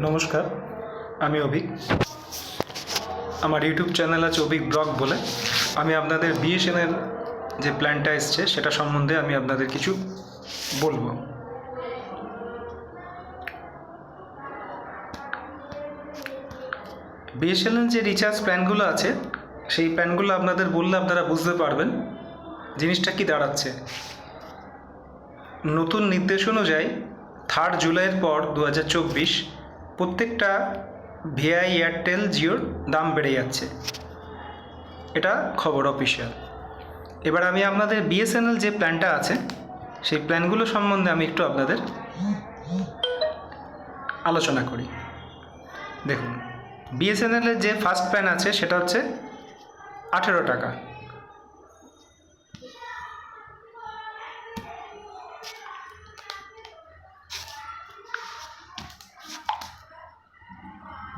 নমস্কার, আমি অভিক। আমার ইউটিউব চ্যানেল আছে অভিক ব্লগ বলে। আমি আপনাদের বিএসএনএল যে প্ল্যানটা এসছে, সেটা সম্বন্ধে আমি আপনাদের কিছু বলব। বিএসএনএল যে রিচার্জ প্ল্যানগুলো আছে, সেই প্ল্যানগুলো আপনাদের বললে আপনারা বুঝতে পারবেন জিনিসটা কি দাঁড়াচ্ছে। নতুন নির্দেশ অনুযায়ী থার্ড জুলাইয়ের পর দু হাজার চব্বিশ প্রত্যেকটা ভিআই এয়ারটেল জিওর দাম বেড়ে যাচ্ছে। এটা খবর অফিসিয়াল এবার আমি আপনাদের বিএসএনএল যে প্ল্যানটা আছে, সেই প্ল্যানগুলো সম্বন্ধে আমি একটু আপনাদের আলোচনা করি। দেখুন বিএসএনএলের যে ফার্স্ট প্ল্যান আছে, সেটা হচ্ছে আঠেরো টাকা।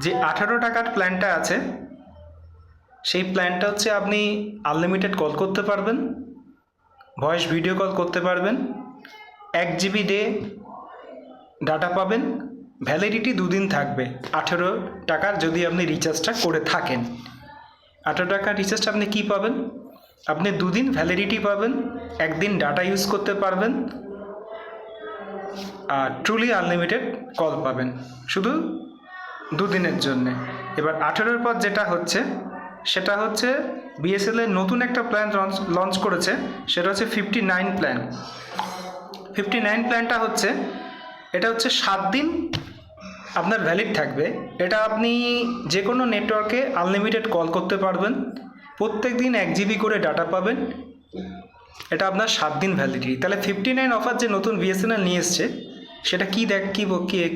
যে আঠারো টাকার প্ল্যানটা আছে, সেই প্ল্যানটা হচ্ছে আপনি আনলিমিটেড কল করতে পারবেন ভয়েস ভিডিও কল করতে পারবেন, এক জিবি ডে ডাটা পাবেন ভ্যালিডিটি দুদিন থাকবে। আঠেরো টাকার যদি আপনি রিচার্জটা করে থাকেন। আঠেরো টাকার রিচার্জটা আপনি কি পাবেন? আপনি দুদিন ভ্যালিডিটি পাবেন, একদিন ডাটা ইউজ করতে পারবেন, আর ট্রুলি আনলিমিটেড কল পাবেন। শুধু দুদিনের জন্যে। এবার আঠেরোর পর যেটা হচ্ছে, সেটা হচ্ছে বিএসএল এর নতুন একটা প্ল্যান লঞ্চ করেছে, সেটা হচ্ছে fifty nine plan fifty nine প্ল্যানটা হচ্ছে, এটা হচ্ছে সাত দিন আপনার ভ্যালিড থাকবে। এটা আপনি যে কোনো নেটওয়ার্কে আনলিমিটেড কল করতে পারবেন। প্রত্যেক দিন এক জিবি করে ডাটা পাবেন। এটা আপনার সাত দিন ভ্যালিডিটি তাহলে ফিফটি নাইন অফার যে নতুন বিএসএনএল নিয়ে এসছে সেটা কি দেখ, কী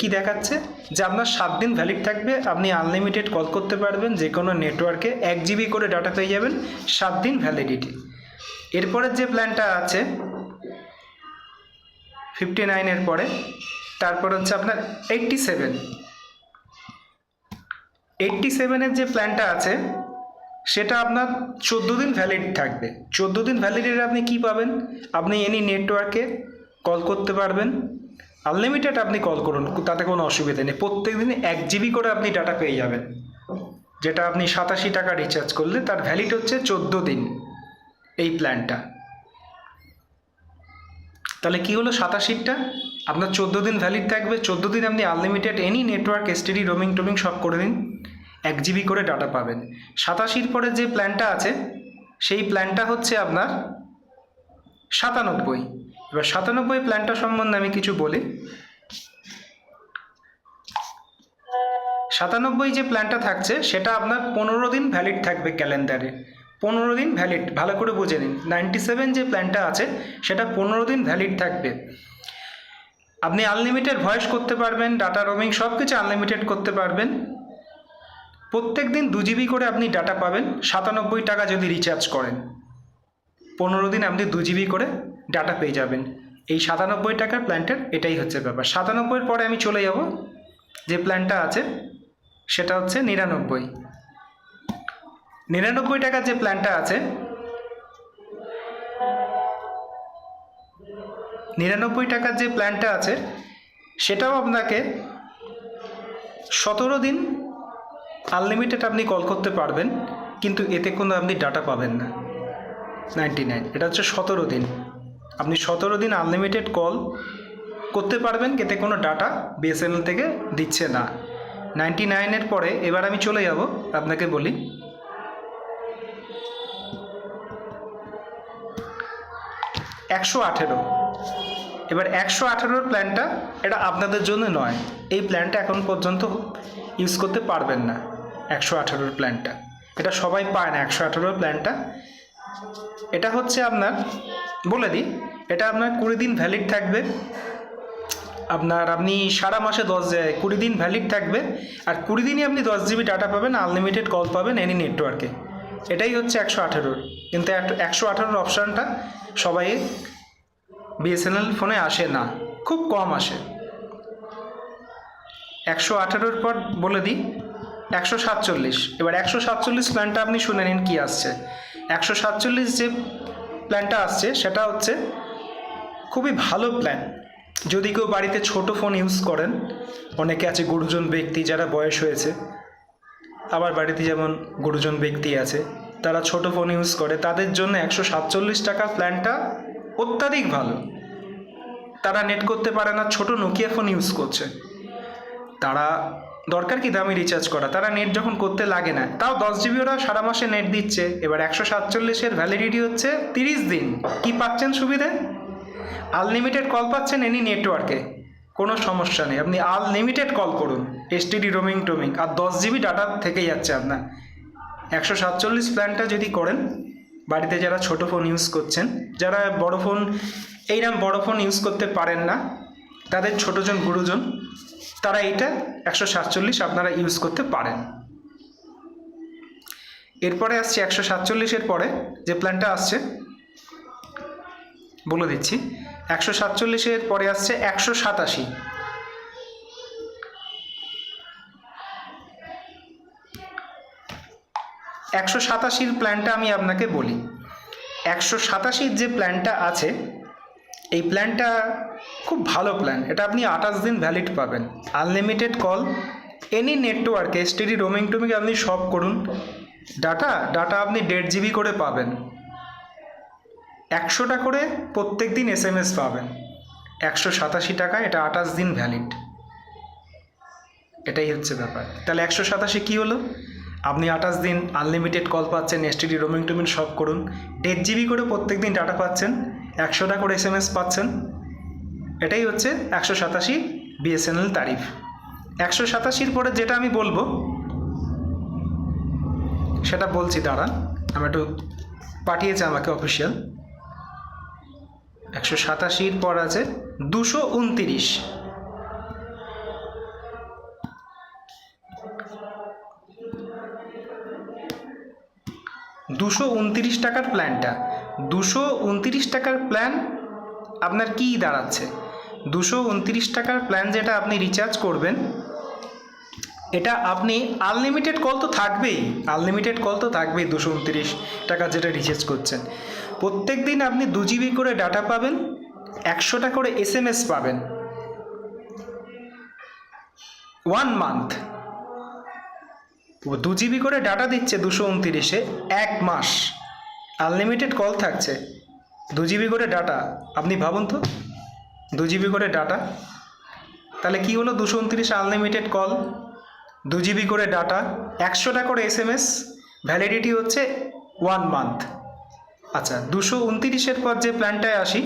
কী দেখাচ্ছে? যে আপনার সাত দিন ভ্যালিড থাকবে, আপনি আনলিমিটেড কল করতে পারবেন যে কোনো নেটওয়ার্কে এক জিবি করে ডাটা পেয়ে যাবেন, সাত দিন ভ্যালিডিটি এরপরের যে প্ল্যানটা আছে ফিফটি নাইনের পরে, তারপর হচ্ছে আপনার এইট্টি সেভেন এইট্টি সেভেনের যে প্ল্যানটা আছে, সেটা আপনার চোদ্দ দিন ভ্যালিড থাকবে। চোদ্দ দিন ভ্যালিডিটি আপনি কি পাবেন? আপনি এনি নেটওয়ার্কে কল করতে পারবেন। আনলিমিটেড আপনি কল করুন, তাতে কোনো অসুবিধা নেই। প্রত্যেক দিনে এক জিবি করে আপনি ডাটা পেয়ে যাবেন। যেটা আপনি সাতাশি টাকা রিচার্জ করলে তার ভ্যালিড হচ্ছে চোদ্দ দিন এই প্ল্যানটা তাহলে কি হলো সাতাশিটা আপনার চোদ্দ দিন ভ্যালিড থাকবে, চোদ্দ দিন আপনি unlimited any network STD roaming টোমিং সব করে দিন, এক জিবি করে ডাটা পাবেন। সাতাশির পরে যে প্ল্যানটা আছে, সেই প্ল্যানটা হচ্ছে আপনার সাতানব্বই। এবার সাতানব্বই প্ল্যানটা সম্বন্ধে আমি কিছু বলি। সাতানব্বই যে প্ল্যানটা থাকছে, সেটা আপনার পনেরো দিন ভ্যালিড থাকবে ক্যালেন্ডারে। পনেরো দিন ভ্যালিড ভালো করে বুঝে নিন। নাইনটি সেভেন যে প্ল্যানটা আছে, সেটা পনেরো দিন ভ্যালিড থাকবে। আপনি আনলিমিটেড ভয়েস করতে পারবেন ডাটা রোমিং সব কিছু আনলিমিটেড করতে পারবেন। প্রত্যেক দিন দু জিবি করে আপনি ডাটা পাবেন। সাতানব্বই টাকা যদি রিচার্জ করেন, পনেরো দিন আপনি দু জিবি করে ডাটা পেয়ে যাবেন। এই সাতানব্বই টাকার প্ল্যানটার এটাই হচ্ছে ব্যাপার। সাতানব্বইয়ের পরে আমি চলে যাব। যে প্ল্যানটা আছে, সেটা হচ্ছে নিরানব্বই। নিরানব্বই টাকার যে প্ল্যানটা আছে, নিরানব্বই টাকার যে প্ল্যানটা আছে, সেটাও আপনাকে সতেরো দিন আনলিমিটেড আপনি কল করতে পারবেন, কিন্তু এতে কোনো আপনি ডাটা পাবেন না। নাইনটি নাইন এটা হচ্ছে সতেরো দিন। আপনি সতেরো দিন আনলিমিটেড কল করতে পারবেন, এতে কোনো ডাটা বিএসএনএল থেকে দিচ্ছে না। নাইনটি নাইনের পরে এবার আমি চলে যাব, আপনাকে বলি। একশো আঠেরো। এবার একশো আঠেরোর প্ল্যানটা এটা আপনাদের জন্য নয়। এই প্ল্যানটা এখন পর্যন্ত ইউজ করতে পারবেন না, একশো আঠেরোর প্ল্যানটা এটা সবাই পায় না, একশো আঠেরোর প্ল্যানটা এটা হচ্ছে আপনার, বলে দিই এটা আপনার কুড়ি দিন ভ্যালিড থাকবে। আপনার আপনি সারা মাসে দশ কুড়ি দিন ভ্যালিড থাকবে। আর কুড়ি দিনই আপনি দশ জিবি ডাটা পাবেন আনলিমিটেড কল পাবেন এনি নেটওয়ার্কে এটাই হচ্ছে একশো আঠেরোর। কিন্তু একশো আঠেরোর অপশানটা সবাই বিএসএনএল ফোনে আসে না। খুব কম আসে। একশো আঠেরোর পর বলে দিই, একশো সাতচল্লিশ। এবার একশো সাতচল্লিশ প্ল্যানটা আপনি শুনে নিন কী আসছে। একশো সাতচল্লিশ যে প্ল্যানটা আসছে, সেটা হচ্ছে খুবই ভালো প্ল্যান যদি কেউ বাড়িতে ছোট ফোন ইউজ করেন, অনেকে আছে গুরুজন ব্যক্তি যারা বয়স হয়েছে, আবার বাড়িতে যেমন গুরুজন ব্যক্তি আছে, তারা ছোট ফোন ইউজ করে, তাদের জন্য একশো সাতচল্লিশ টাকার প্ল্যানটা অত্যাধিক ভালো। তারা নেট করতে পারে না, ছোট নোকিয়া ফোন ইউজ করছে। তারা দরকার কি দামি রিচার্জ করা? তারা নেট যখন করতে লাগে না, তাও দশ জিবি ওরা সারা মাসে নেট দিচ্ছে। এবার একশো সাতচল্লিশের ভ্যালিডিটি হচ্ছে তিরিশ দিন। কি পাচ্ছেন সুবিধে? আনলিমিটেড কল পাচ্ছেন এনি নেটওয়ার্কে কোনো সমস্যা নেই। আপনি আনলিমিটেড কল করুন এসটিডি রোমিং টোমিং, আর দশ জিবি ডাটা থেকে যাচ্ছে আপনার। একশো সাতচল্লিশ প্ল্যানটা যদি করেন, বাড়িতে যারা ছোট ফোন ইউজ করছেন, যারা বড় ফোন এইরকম বড় ফোন ইউজ করতে পারেন না, তাদের ছোটজন গুরুজন তারা এইটা একশো সাতচল্লিশ আপনারা ইউজ করতে পারেন। এরপরে আসছে একশো সাতচল্লিশের পরে যে প্ল্যানটা আসছে, বলে দিচ্ছি। একশো সাতচল্লিশের পরে আসছে একশো সাতাশি। একশো সাতাশির প্ল্যানটা আমি আপনাকে বলি। একশো সাতাশির যে প্ল্যানটা আছে, এই প্ল্যানটা খুব ভালো প্ল্যান। এটা আপনি আঠাশ দিন ভ্যালিড পাবেন। Unlimited call any network STD roaming টুমিং আপনি সব করুন। ডাটা ডাটা আপনি দেড় জিবি করে পাবেন। একশোটা করে প্রত্যেক দিন এস পাবেন। একশো সাতাশি টাকা, এটা আঠাশ দিন ভ্যালিড এটাই হচ্ছে ব্যাপার। তাহলে একশো সাতাশি কী হলো? আপনি আঠাশ দিন আনলিমিটেড কল পাচ্ছেন এসটিডি রোমিং টুমিং সব করুন। দেড় জিবি করে প্রত্যেক দিন ডাটা পাচ্ছেন, একশোটা করে এস এস পাচ্ছেন। এটাই হচ্ছে একশো সাতাশি বিএসএনএল তারিফ। একশো সাতাশির পরে যেটা আমি বলব, সেটা বলছি, দাঁড়ান। আমি একটু পাঠিয়েছে আমাকে অফিসিয়াল একশো সাতাশির পর আছে দুশো উনতিরিশ। দুশো উনতিরিশ টাকার প্ল্যানটা। দুশো উনতিরিশ টাকার প্ল্যান আপনার কী দাঁড়াচ্ছে? দুশো উনতিরিশ টাকার প্ল্যান যেটা আপনি রিচার্জ করবেন, এটা আপনি আনলিমিটেড কল তো থাকবেই। আনলিমিটেড কল তো থাকবেই দুশো উনতিরিশ টাকা যেটা রিচার্জ করছেন। প্রত্যেক দিন আপনি দু জিবি করে ডাটা পাবেন, একশোটা করে এস এম এস পাবেন। ওয়ান মান্থ দু জিবি করে ডাটা দিচ্ছে দুশো উনতিরিশে, এক মাস। আনলিমিটেড কল থাকছে। দু জিবি করে ডাটা আপনি ভাবুন তো, দু জিবি করে ডাটা তাহলে কি হলো? দুশো উনত্রিশ আনলিমিটেড কল দু জিবি করে ডাটা একশোটা করে এস এম এস ভ্যালিডিটি হচ্ছে ওয়ান মান্থ আচ্ছা দুশো উনত্রিশের পর যে প্ল্যানটায় আসি,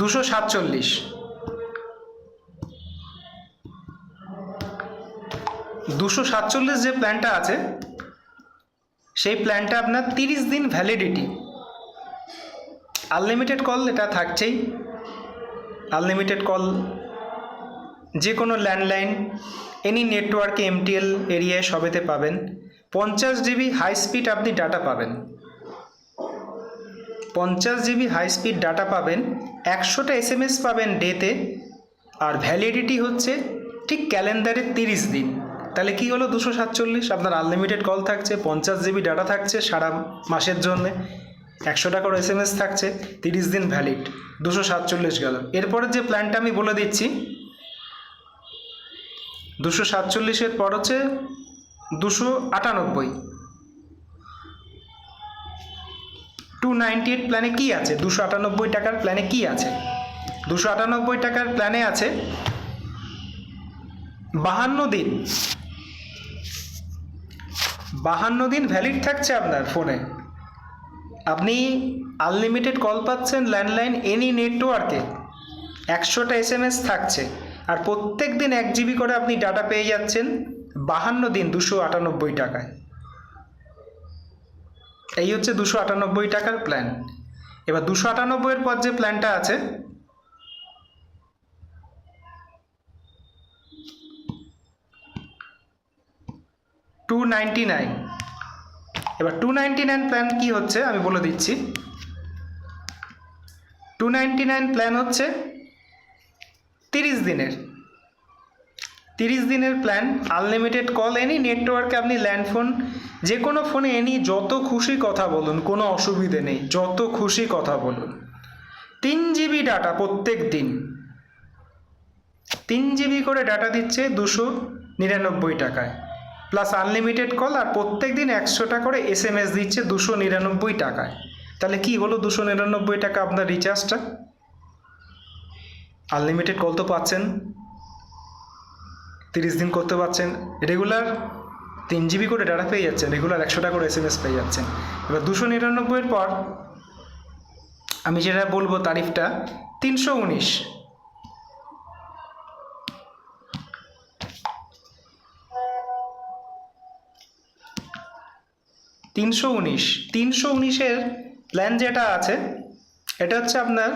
দুশো সাতচল্লিশ। দুশো সাতচল্লিশ যে প্ল্যানটা আছে, সেই প্ল্যানটা আপনার তিরিশ দিন ভ্যালিডিটি আনলিমিটেড কল এটা থাকছেই। আনলিমিটেড কল যে কোনো ল্যান্ডলাইন এনি নেটওয়ার্কে এমটিএল এরিয়ায় সবেতে পাবেন। পঞ্চাশ জিবি হাই স্পিড আপনি ডাটা পাবেন। পঞ্চাশ জিবি হাই স্পিড ডাটা পাবেন, একশোটা এস এম এস পাবেন ডেতে আর ভ্যালিডিটি হচ্ছে ঠিক ক্যালেন্ডারে তিরিশ দিন। তাহলে কি হলো? দুশো সাতচল্লিশ, আপনার আনলিমিটেড কল থাকছে, পঞ্চাশ জিবি ডাটা থাকছে সারা মাসের জন্যে একশো টাকার এস এম এস থাকছে, তিরিশ দিন ভ্যালিড দুশো সাতচল্লিশ গেল। এরপরে যে প্ল্যানটা আমি বলে দিচ্ছি, দুশো সাতচল্লিশের পর হচ্ছে দুশো আটানব্বই। টু নাইনটি এইট প্ল্যানে কী আছে? দুশো আটানব্বই টাকার প্ল্যানে কী আছে? দুশো আটানব্বই টাকার প্ল্যানে আছে বাহান্ন দিন। বাহান্ন দিন ভ্যালিড থাকছে আপনার ফোনে আপনি আনলিমিটেড কল পাচ্ছেন ল্যান্ডলাইন এনি নেটওয়ার্কে একশোটা এস থাকছে। আর প্রত্যেক দিন এক জিবি করে আপনি ডাটা পেয়ে যাচ্ছেন। বাহান্ন দিন দুশো আটানব্বই টাকায়। এই হচ্ছে দুশো আটানব্বই টাকার প্ল্যান এবার দুশো আটানব্বইয়ের পর যে প্ল্যানটা আছে টু নাইনটি নাইন এবার টু নাইনটি নাইন প্ল্যান কী হচ্ছে? আমি বলে দিচ্ছি। টু নাইনটি নাইন প্ল্যান হচ্ছে তিরিশ দিনের। তিরিশ দিনের প্ল্যান আনলিমিটেড কল এনি নেটওয়ার্কে আপনি ল্যান্ড ফোন যে কোনো ফোনে এনি যত খুশি কথা বলুন, কোনো অসুবিধে নেই, যত খুশি কথা বলুন। তিন জিবি ডাটা প্রত্যেক দিন। তিন জিবি করে ডাটা দিচ্ছে দুশো নিরানব্বই টাকায়। প্লাস আনলিমিটেড কল আর প্রত্যেক দিন একশোটা করে এস এম এস দিচ্ছে দুশো নিরানব্বই টাকায়। তাহলে কি হলো দুশো নিরানব্বই টাকা আপনার রিচার্জটা আনলিমিটেড কল তো পাচ্ছেন। তিরিশ দিন করতে পারছেন। রেগুলার তিন জিবি করে ডাটা পেয়ে যাচ্ছেন। রেগুলার একশো টাকা করে এস এম এস পেয়ে যাচ্ছেন। এবার দুশো নিরানব্বইয়ের পর আমি যেটা বলব তারিফটা, তিনশো উনিশ। তিনশো উনিশ। তিনশো উনিশের প্ল্যান যেটা আছে, এটা হচ্ছে আপনার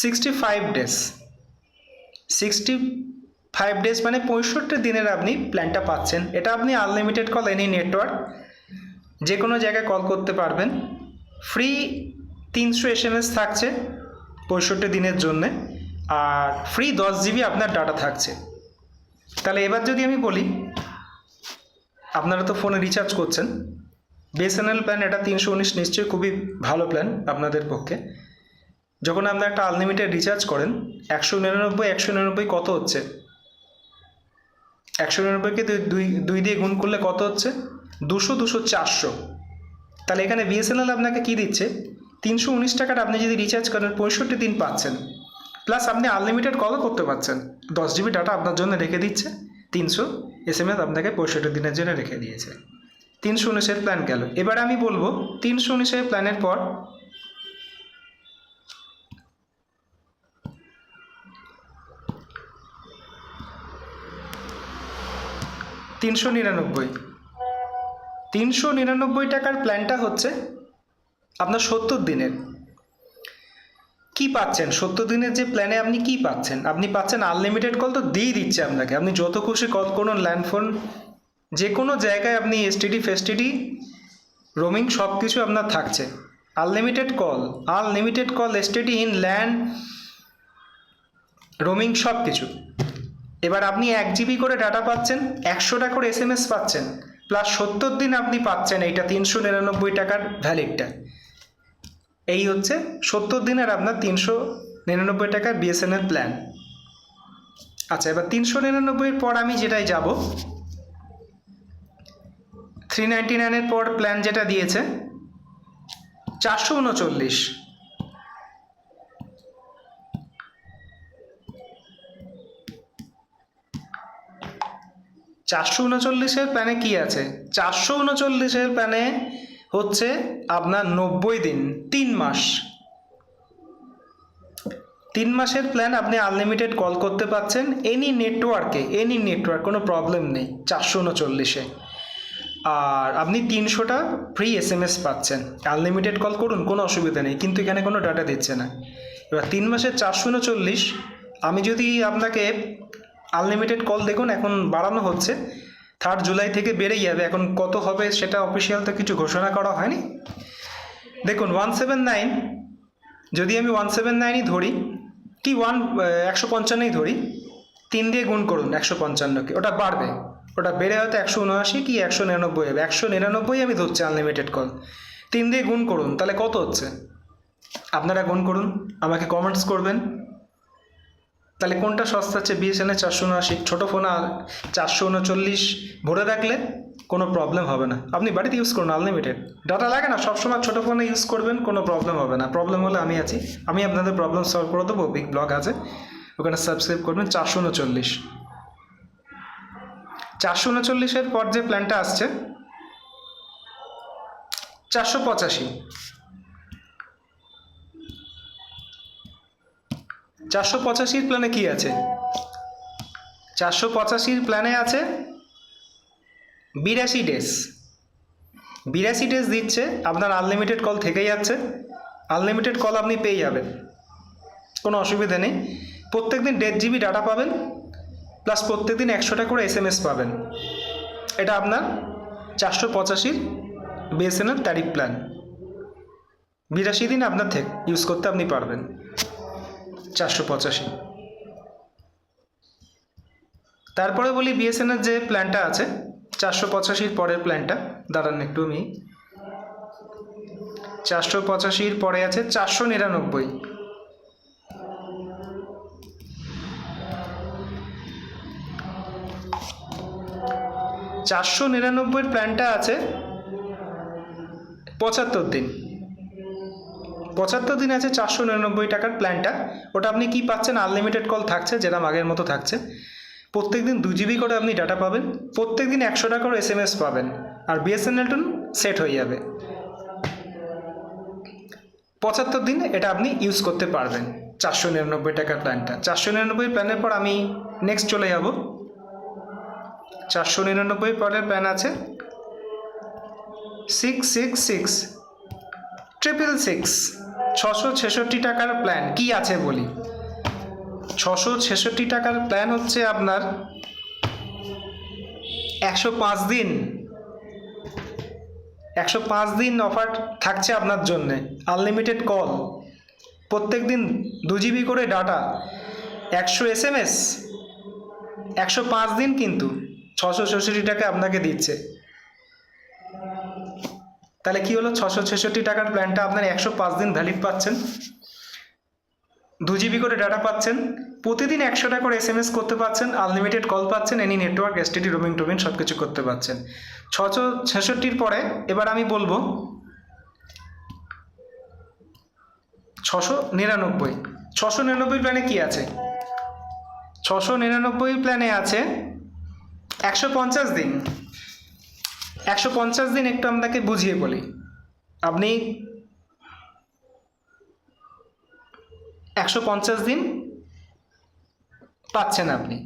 sixty five days sixty five days মানে পঁয়ষট্টি দিনের আপনি প্ল্যানটা পাচ্ছেন। এটা আপনি আনলিমিটেড কল এনি নেটওয়ার্ক যে কোনো জায়গায় কল করতে পারবেন। ফ্রি তিনশো এস এম এস থাকছে পঁয়ষট্টি দিনের জন্যে। আর ফ্রি দশ জিবি আপনার ডাটা থাকছে। তাহলে এবার যদি আমি বলি, আপনারা তো ফোনে রিচার্জ করছেন। বিএসএনএল প্ল্যান এটা তিনশো উনিশ নিশ্চয়ই খুবই ভালো প্ল্যান আপনাদের পক্ষে। যখন আপনি একটা আনলিমিটেড রিচার্জ করেন, একশো নিরানব্বই একশো নিরানব্বই কত হচ্ছে? একশো নিরানব্বইকে দুই দুই দিয়ে গুণ করলে কত হচ্ছে? দুশো দুশো চারশো। তাহলে এখানে বিএসএনএল আপনাকে কী দিচ্ছে? তিনশো উনিশ টাকাটা আপনি যদি রিচার্জ করেন, পঁয়ষট্টি দিন পাচ্ছেন। প্লাস আপনি আনলিমিটেড কলও করতে পারছেন দশ জিবি ডাটা আপনার জন্য রেখে দিচ্ছে। তিনশো এস এম এস আপনাকে পঁয়ষট্টি দিনের জন্য রেখে দিয়েছে। তিনশো উনিশের প্ল্যান গেল। এবার আমি বলব, তিনশো উনিশের প্ল্যানের পর তিনশো নিরানব্বই। তিনশো নিরানব্বই টাকার প্ল্যানটা হচ্ছে আপনার সত্তর দিনের। কি পাচ্ছেন? সত্তর দিনের যে প্ল্যানে আপনি কি পাচ্ছেন? আপনি পাচ্ছেন আনলিমিটেড কল তো দিয়েই দিচ্ছে আপনাকে। আপনি যত খুশি কল করুন ল্যান্ডফোন যে কোনো জায়গায় আপনি এসটিডি ফেসটিডি রোমিং সব কিছু আপনার থাকছে। Unlimited call unlimited call STD inland roaming সব কিছু এবার আপনি এক জিবি করে ডাটা পাচ্ছেন, একশোটা করে এস এম এস পাচ্ছেন প্লাস সত্তর দিন আপনি পাচ্ছেন, এইটা তিনশো নিরানব্বই টাকার ভ্যালিডটা এই হচ্ছে সত্তর দিনের আপনার তিনশো নিরানব্বই টাকার বিএসএনএল প্ল্যান আচ্ছা এবার তিনশো নিরানব্বইয়ের পর আমি যেটাই যাব থ্রি নাইনটি নাইনের পর প্ল্যান যেটা দিয়েছে, চারশো উনচল্লিশ। চারশো উনচল্লিশের প্ল্যানে কি আছে? চারশো উনচল্লিশের প্ল্যানে হচ্ছে আপনার নব্বই দিন, তিন মাস। তিন মাসের প্ল্যান আপনি আনলিমিটেড কল করতে পাচ্ছেন এনি নেটওয়ার্কে, এনি নেটওয়ার্ক, কোনো প্রবলেম নেই চারশো উনচল্লিশে। আর আপনি তিনশোটা ফ্রি এস এম এস পাচ্ছেন। আনলিমিটেড কল করুন, কোনো অসুবিধা নেই, কিন্তু এখানে কোনো ডাটা দিচ্ছে না। এবার তিন মাসের চারশো উনচল্লিশ, আমি যদি আপনাকে আনলিমিটেড কল দেখুন, এখন বাড়ানো হচ্ছে। থার্ড জুলাই থেকে বেড়ে যাবে। এখন কত হবে সেটা অফিসিয়াল তো কিছু ঘোষণা করা হয়নি। দেখুন ওয়ান সেভেন নাইন যদি আমি ওয়ান সেভেন নাইনই ধরি, কি ওয়ান একশো পঞ্চান্নই ধরি, তিন দিয়ে গুণ করুন একশো পঞ্চান্নকে, ওটা বাড়বে। ওটা বেড়ে হয়তো একশো উনআশি কি একশো নিরানব্বই হবে। একশো নিরানব্বই আমি ধরছি আনলিমিটেড কল তিন দিয়ে গুণ করুন, তাহলে কত হচ্ছে? আপনারা গুণ করুন, আমাকে কমেন্টস করবেন। তাহলে কোনটা সস্তা হচ্ছে বিএসএনএল চারশো উনআশি। ছোটো ফোন আর চারশো উনচল্লিশ। ভরে রাখলে কোনো প্রবলেম হবে না। আপনি বাড়িতে ইউজ করুন আনলিমিটেড ডাটা লাগে না, সবসময় ছোটো ফোনে ইউজ করবেন, কোনো প্রবলেম হবে না। প্রবলেম হলে আমি আছি। আমি আপনাদের প্রবলেম সলভ করে দেবো বিগ ব্লগ আছে। ওখানে সাবস্ক্রাইব করবেন, চারশো উনচল্লিশ। চারশো উনচল্লিশের পর যে প্ল্যানটা আসছে, চারশো পঁচাশি। চারশো পঁচাশির প্ল্যানে কি আছে? চারশো পঁচাশির প্ল্যানে আছে বিরাশি ডেজ বিরাশি ডেজ দিচ্ছে, আপনার আনলিমিটেড কল থেকে যাচ্ছে। আনলিমিটেড কল আপনি পেয়ে যাবেন। কোনো অসুবিধা নেই। প্রত্যেক দিন দেড় জিবি ডাটা পাবেন প্লাস প্রত্যেক দিন একশোটা করে এস এম এস পাবেন। এটা আপনার চারশো পঁচাশির বিএসএনএল ট্যারিফ প্ল্যান বিরাশি দিন আপনার থেকে ইউজ করতে আপনি পারবেন। চারশো পঁচাশি। তারপরে বলি বিএসএনএল যে প্ল্যানটা আছে, চারশো পঁচাশির পরের প্ল্যানটা, দাঁড়ান একটু আমি। চারশো পঁচাশির পরে আছে চারশো নিরানব্বই। চারশো নিরানব্বইয়ের প্ল্যানটা আছে পঁচাত্তর দিন। পঁচাত্তর দিন আছে চারশো নিরানব্বই টাকার প্ল্যানটা ওটা আপনি কি পাচ্ছেন? আনলিমিটেড কল থাকছে যেরকম আগের মতো থাকছে। প্রত্যেক দিন দু জিবি করে আপনি ডাটা পাবেন। প্রত্যেক দিন একশো টাকা করে এস এম এস পাবেন আর বিএসএনএল টুন সেট হয়ে যাবে। পঁচাত্তর দিন এটা আপনি ইউজ করতে পারবেন, চারশো নিরানব্বই টাকার প্ল্যানটা চারশো নিরানব্বই প্ল্যানের পর আমি নেক্সট চলে যাব। চারশো নিরানব্বই পরের প্ল্যান আছে six six six triple six ছশো ছেষট্টি টাকার প্ল্যান কি আছে বলি? ছশো ছেষট্টি টাকার প্ল্যান হচ্ছে আপনার একশো পাঁচ দিন। একশো পাঁচ দিন অফার থাকছে আপনার জন্যে আনলিমিটেড কল প্রত্যেক দিন দু জিবি করে ডাটা একশো এস এম এস একশো পাঁচ দিন কিন্তু ছশো ছেষট্টি টাকা আপনাকে দিচ্ছে। তাহলে কি হলো? ছশো ছেষট্টি টাকার প্ল্যানটা আপনার একশো পাঁচ দিন ভ্যালিড পাচ্ছেন। দু জিবি করে ডাটা পাচ্ছেন। প্রতিদিন একশো টাকা করে এস এম এস করতে পারছেন আনলিমিটেড কল পাচ্ছেন এনি নেটওয়ার্ক এসটিডি রোমিং টোমিং সব কিছু করতে পারছেন ছশো ছেষট্টির পরে এবার আমি বলব, ছশো নিরানব্বই। ছশো নিরানব্বই প্ল্যানে কি আছে? ছশো নিরানব্বই প্ল্যানে আছে একশো পঞ্চাশ দিন। একশো পঞ্চাশ দিন একটু আপনাকে বুঝিয়ে বলি। আপনি একশো পঞ্চাশ দিন পাচ্ছেন আপনি।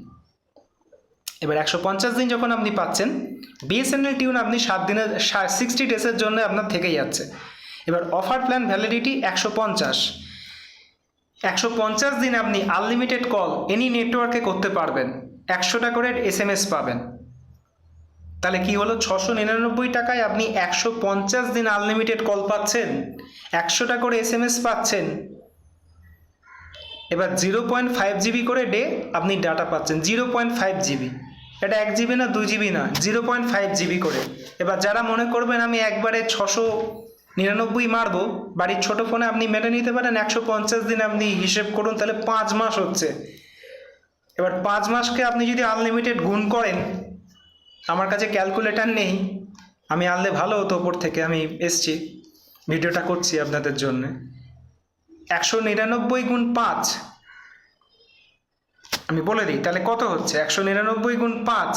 এবার একশো পঞ্চাশ দিন যখন আপনি পাচ্ছেন বিএসএনএল টিউন আপনি সাত দিনের সিক্সটি ডেসের জন্য আপনার থেকে যাচ্ছে। এবার অফার প্ল্যান ভ্যালিডিটি একশো পঞ্চাশ। একশো পঞ্চাশ দিন আপনি আনলিমিটেড কল এনি নেটওয়ার্কে করতে পারবেন। একশোটা করে এস পাবেন। তাহলে কি হলো? ছশো নিরানব্বই টাকায় আপনি একশো পঞ্চাশ দিন আনলিমিটেড কল পাচ্ছেন। একশোটা করে এস এম এস পাচ্ছেন। এবার জিরো পয়েন্ট ফাইভ জিবি করে ডে আপনি ডাটা পাচ্ছেন। জিরো পয়েন্ট ফাইভ জিবি এটা এক জিবি না, দুই জিবি না জিরো পয়েন্ট ফাইভ জিবি করে। এবার যারা মনে করবেন আমি একবারে ছশো নিরানব্বই মারবো, বাড়ির ছোটো ফোনে আপনি মেনে নিতে পারেন, একশো পঞ্চাশ দিন আপনি হিসেব করুন, তাহলে পাঁচ মাস হচ্ছে। এবার পাঁচ মাসকে আপনি যদি আনলিমিটেড গুণ করেন আমার কাছে ক্যালকুলেটার নেই। আমি আনলে ভালো হতো ওপর থেকে, আমি এসছি। ভিডিওটা করছি আপনাদের জন্য। একশো নিরানব্বই গুণ পাঁচ। আমি বলে দিই, তাহলে কত হচ্ছে? একশো নিরানব্বই গুণ পাঁচ।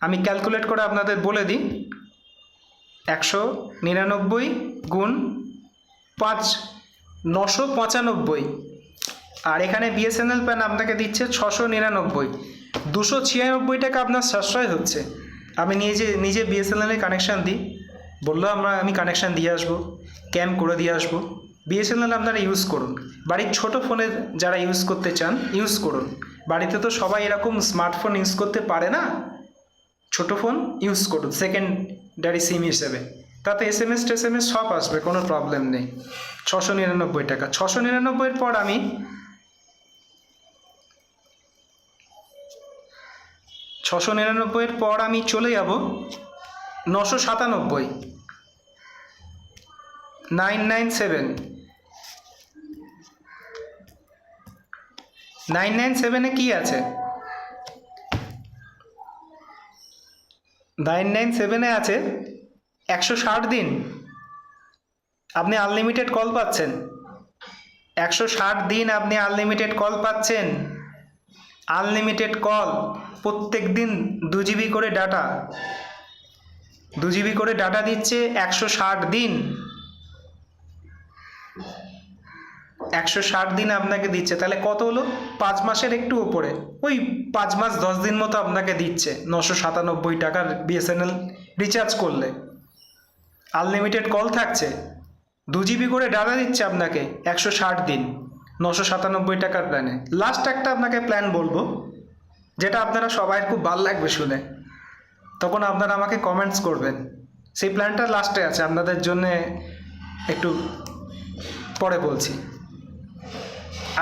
আমি ক্যালকুলেট করে আপনাদের বলে দিই। একশো নিরানব্বই গুণ পাঁচ, নশো পঁচানব্বই। আর এখানে বিএসএনএল প্যান আপনাকে দিচ্ছে ছশো নিরানব্বই। দুশো ছিয়ানব্বই টাকা আপনার সাশ্রয় হচ্ছে। আমি নিজে নিজে বিএসএনএলে কানেকশান দিই। বলল, আমরা, আমি কানেকশান দিয়ে আসব ক্যাম্প করে দিয়ে আসব। বিএসএনএল আপনারা ইউজ করুন। বাড়ির ছোট ফোনে যারা ইউজ করতে চান ইউজ করুন। বাড়িতে তো সবাই এরকম স্মার্টফোন ইউজ করতে পারে না? ছোট ফোন ইউজ করুন সেকেন্ডারি সিম হিসেবে। তাতে এস এম এস টেস এম এস সব আসবে, কোনো প্রবলেম নেই। ছশো নিরানব্বই টাকা। ছশো নিরানব্বইয়ের পর আমি ছশো নিরানব্বইয়ের পর আমি চলে যাব নশো সাতানব্বই। Nine nine seven. Nine nine সেভেনে কী আছে? নাইন নাইন সেভেনে আছে একশো ষাট দিন। আপনি আনলিমিটেড কল পাচ্ছেন। একশো ষাট দিন আপনি আনলিমিটেড কল পাচ্ছেন। আনলিমিটেড কল, প্রত্যেক দিন দু জিবি করে ডাটা। দু জিবি করে ডাটা দিচ্ছে একশো ষাট দিন। একশো ষাট দিন আপনাকে দিচ্ছে। তাহলে কত হলো? পাঁচ মাসের একটু ওপরে। ওই পাঁচ মাস দশ দিন মতো আপনাকে দিচ্ছে। নশো সাতানব্বই টাকার বিএসএনএল রিচার্জ করলে। আনলিমিটেড কল থাকছে। দু জিবি করে ডাটা দিচ্ছে আপনাকে একশো ষাট দিন। নশো সাতানব্বই টাকার প্ল্যানে লাস্ট একটা আপনাকে প্ল্যান বলব, যেটা আপনারা সবাই খুব ভালো লাগবে শুনে। তখন আপনারা আমাকে কমেন্টস করবেন। সেই প্ল্যানটা লাস্টে আছে, আপনাদের জন্যে একটু পরে বলছি।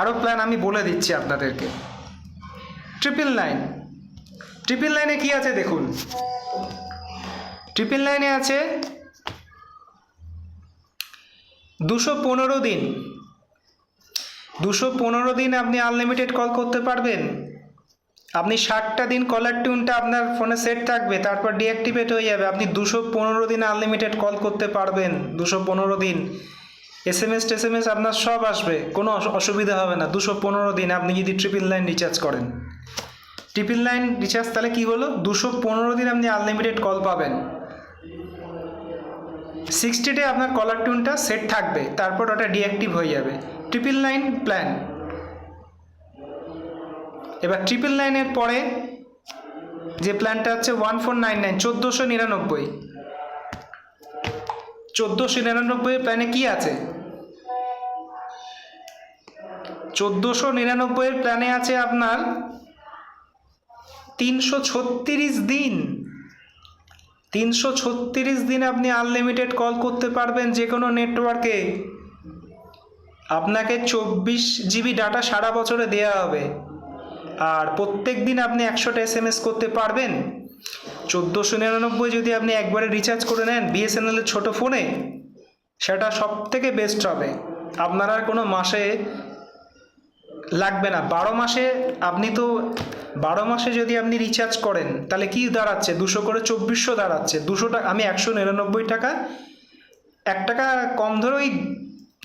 আরও প্ল্যান আমি বলে দিচ্ছি আপনাদেরকে। ট্রিপল নাইন ট্রিপল নাইনে কী আছে দেখুন। ট্রিপল নাইনে আছে দুশো পনেরো দিন। দুশো পনেরো দিন আপনি আনলিমিটেড কল করতে পারবেন। আপনি ষাটটা দিন কলার টিউনটা আপনার ফোনে সেট থাকবে, তারপর ডিঅ্যাক্টিভেট হয়ে যাবে। আপনি দুশো পনেরো দিন আনলিমিটেড কল করতে পারবেন, দুশো পনেরো দিন। এস এম এস টেস এম এস আপনার সব আসবে, কোনো অসুবিধা হবে না। দুশো পনেরো দিন আপনি যদি ট্রিপল লাইন রিচার্জ করেন। ট্রিপল লাইন রিচার্জ তাহলে কী হলো? দুশো পনেরো দিন আপনি আনলিমিটেড কল পাবেন। সিক্সটি ডে আপনার কলার টিউনটা সেট থাকবে, তারপর ওটা ডিঅ্যাক্টিভ হয়ে যাবে। ট্রিপল নাইন প্ল্যান এবার ট্রিপল নাইনের পরে যে প্ল্যানটা হচ্ছে ওয়ান ফোর নাইন নাইন চোদ্দোশো নিরানব্বই। চোদ্দোশো নিরানব্বই প্ল্যানে কি আছে? চোদ্দোশো নিরানব্বইয়ের প্ল্যানে আছে আপনার তিনশো ছত্রিশ দিন। তিনশো ছত্রিশ দিন আপনি আনলিমিটেড কল করতে পারবেন যে কোনো নেটওয়ার্কে আপনাকে চব্বিশ জিবি ডাটা সারা বছরে দেওয়া হবে। আর প্রত্যেক দিন আপনি একশোটা এস করতে পারবেন। চোদ্দোশো নিরানব্বই যদি আপনি একবারে রিচার্জ করে নেন বিএসএনএলের ছোটো ফোনে সেটা সব থেকে বেস্ট হবে। আপনার আর কোনো মাসে লাগবে না। বারো মাসে আপনি তো বারো মাসে যদি আপনি রিচার্জ করেন, তাহলে কি দাঁড়াচ্ছে? দুশো করে চব্বিশশো দাঁড়াচ্ছে। দুশো টাকা আমি একশো নিরানব্বই টাকা, এক টাকা কম ধরে ওই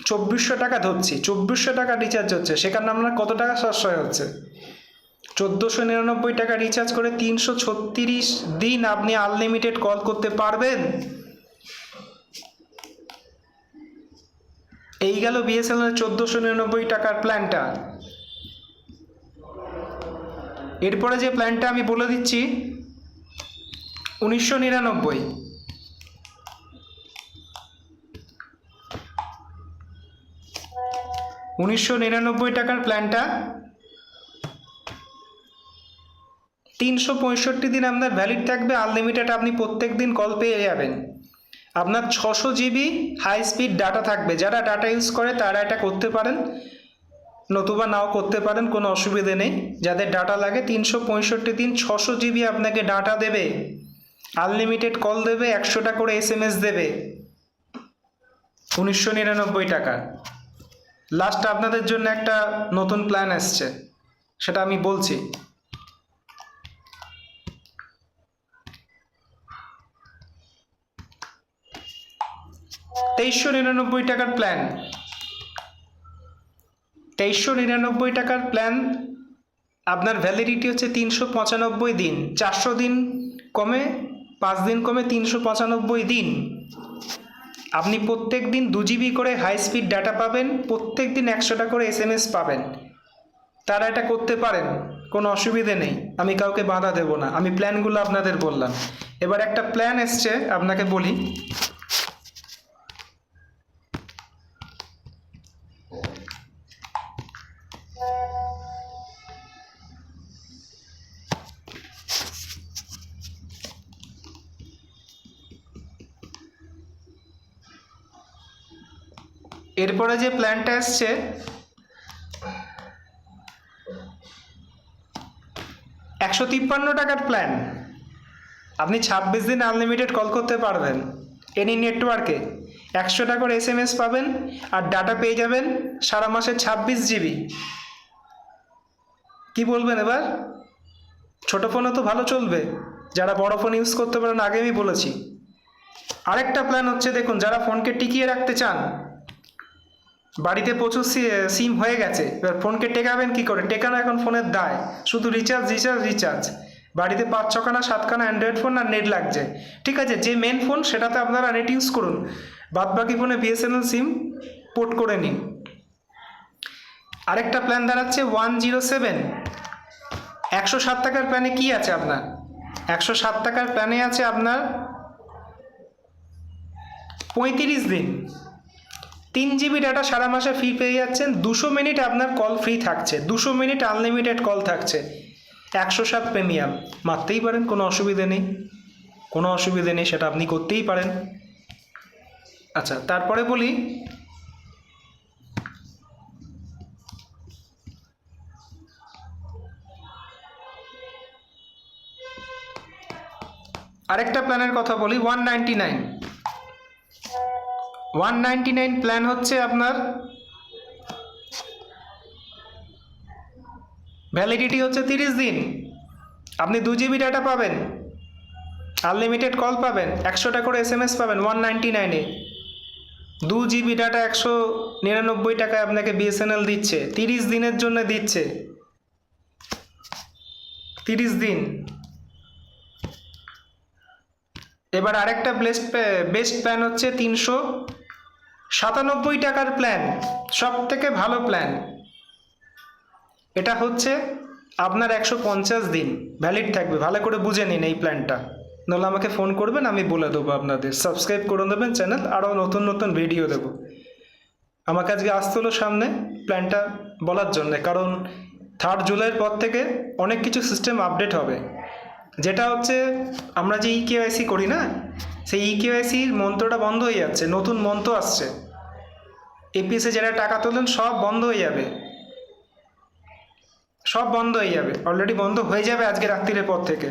চব্বিশশো টাকা ধরছি। চব্বিশশো টাকা রিচার্জ হচ্ছে। সেখানে আপনার কত টাকা সাশ্রয় হচ্ছে? চোদ্দোশো নিরানব্বই টাকা রিচার্জ করে তিনশো ছত্রিশ দিন আপনি আনলিমিটেড কল করতে পারবেন। এই গেল বিএসএনএল চোদ্দোশো নিরানব্বই টাকার প্ল্যানটা এরপরে যে প্ল্যানটা আমি বলে দিচ্ছি, উনিশশো নিরানব্বই। উনিশশো নিরানব্বই টাকার প্ল্যানটা তিনশো পঁয়ষট্টি দিন আপনার ভ্যালিড থাকবে আনলিমিটেড আপনি প্রত্যেক দিন কল পেয়ে যাবেন। আপনার ছশো জিবি হাই স্পিড ডাটা থাকবে। যারা ডাটা ইউজ করে, তারা এটা করতে পারেন। নতুবা নাও করতে পারেন, কোনো অসুবিধে নেই। যাদের ডাটা লাগে তিনশো পঁয়ষট্টি দিন ছশো জিবি আপনাকে ডাটা দেবে। আনলিমিটেড কল দেবে, একশোটা করে এস এম এস দেবে। উনিশশো নিরানব্বই টাকা। লাস্ট আপনাদের জন্য একটা নতুন প্ল্যান আসছে সেটা আমি বলছি। তেইশশো নিরানব্বই টাকার প্ল্যান। তেইশশো নিরানব্বই টাকার প্ল্যান আপনার ভ্যালিডিটি হচ্ছে তিনশো পঁচানব্বই দিন। চারশো দিন কমে, পাঁচ দিন কমে তিনশো পঁচানব্বই দিন। আপনি প্রত্যেক দিন দু জিবি করে হাই স্পিড ডাটা পাবেন, প্রত্যেক দিন একশোটা করে এস পাবেন। তারা এটা করতে পারেন, কোনো অসুবিধে নেই। আমি কাউকে বাধা দেব না। আমি প্ল্যানগুলো আপনাদের বললাম। এবার একটা প্ল্যান এসছে, আপনাকে বলি। এরপরে যে প্ল্যানটা এসছে, একশো তিপ্পান্ন টাকার প্ল্যান। আপনি ছাব্বিশ দিন আনলিমিটেড কল করতে পারবেন। এনি নেটওয়ার্কে। একশো টাকার এস এম এস পাবেন আর ডাটা পেয়ে যাবেন সারা মাসে ছাব্বিশ জিবি। কি বলবেন এবার? ছোটো ফোনও তো ভালো চলবে। যারা বড় ফোন ইউজ করতে পারেন আগে আমি বলেছি। আরেকটা প্ল্যান হচ্ছে, দেখুন, যারা ফোনকে টিকিয়ে রাখতে চান বাড়িতে প্রচুর সিম হয়ে গেছে। এবার ফোনকে টেকাবেন কি করে? টেকানো এখন ফোনের দায়। শুধু রিচার্জ রিচার্জ রিচার্জ বাড়িতে পাঁচ ছখানা, সাতখানা অ্যান্ড্রয়েড ফোন আর নেট লাগছে। ঠিক আছে, যে মেন ফোন সেটাতে আপনারা নেট ইউজ করুন। বাদ বাকি ফোনে বিএসএনএল সিম পোর্ট করে নিন। আরেকটা প্ল্যান দাঁড়াচ্ছে ওয়ান জিরো সেভেন একশো সাত টাকার প্ল্যানে কি আছে আপনার? একশো সাত টাকার প্ল্যানে আছে আপনার পঁয়ত্রিশ দিন। তিন জিবি ডাটা সারা মাসে ফ্রি পেয়ে যাচ্ছেন। দুশো মিনিট আপনার কল ফ্রি থাকছে। দুশো মিনিট আনলিমিটেড কল থাকছে। একশো সাত প্রিমিয়াম মারতেই পারেন, কোনো অসুবিধে নেই। কোনো অসুবিধে নেই, সেটা আপনি করতেই পারেন। আচ্ছা তারপরে বলি, আরেকটা প্ল্যানের কথা বলি one ninety nine one ninety nine plan হচ্ছে আপনার ভ্যালিডিটি হচ্ছে তিরিশ দিন। আপনি দু জিবি ডাটা পাবেন আনলিমিটেড কল পাবেন, একশোটা করে এস এম এস পাবেন ওয়ান নাইনটি নাইনে দু জিবি ডাটা একশো নিরানব্বই টাকায় আপনাকে বিএসএনএল দিচ্ছে, তিরিশ দিনের জন্য দিচ্ছে। তিরিশ দিন। এবার আরেকটা বেস্ট বেস্ট প্ল্যান হচ্ছে তিনশো সাতানব্বই টাকার প্ল্যান সব থেকে ভালো প্ল্যান এটা হচ্ছে আপনার একশো পঞ্চাশ দিন ভ্যালিড থাকবে। ভালো করে বুঝে নিন এই প্ল্যানটা নাহলে আমাকে ফোন করবেন, আমি বলে দেবো আপনাদের। সাবস্ক্রাইব করে দেবেন চ্যানেল আরও নতুন নতুন ভিডিও দেবো। আমাকে আজকে আসতে হলো সামনে প্ল্যানটা বলার জন্য, কারণ থার্ড জুলাইয়ের পর থেকে অনেক কিছু সিস্টেম আপডেট হবে। যেটা হচ্ছে, আমরা যে ই কেওয়াইসি করি না সেই ই কেওয়াইসির মন্ত্রটা বন্ধ হয়ে যাচ্ছে, নতুন মন্ত্র আসছে। এপিএসে যারা টাকা তোলেন, সব বন্ধ হয়ে যাবে। সব বন্ধ হয়ে যাবে। অলরেডি বন্ধ হয়ে যাবে আজকে রাত্রির পর থেকে।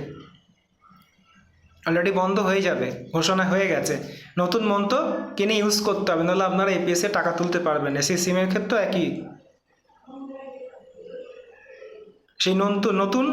অলরেডি বন্ধ হয়ে যাবে, ঘোষণা হয়ে গেছে। নতুন মন্ত্র কিনে ইউজ করতে হবে, নাহলে আপনারা এপিএসে টাকা তুলতে পারবেন এসি সিমের ক্ষেত্রেও একই। সেই নতুন নতুন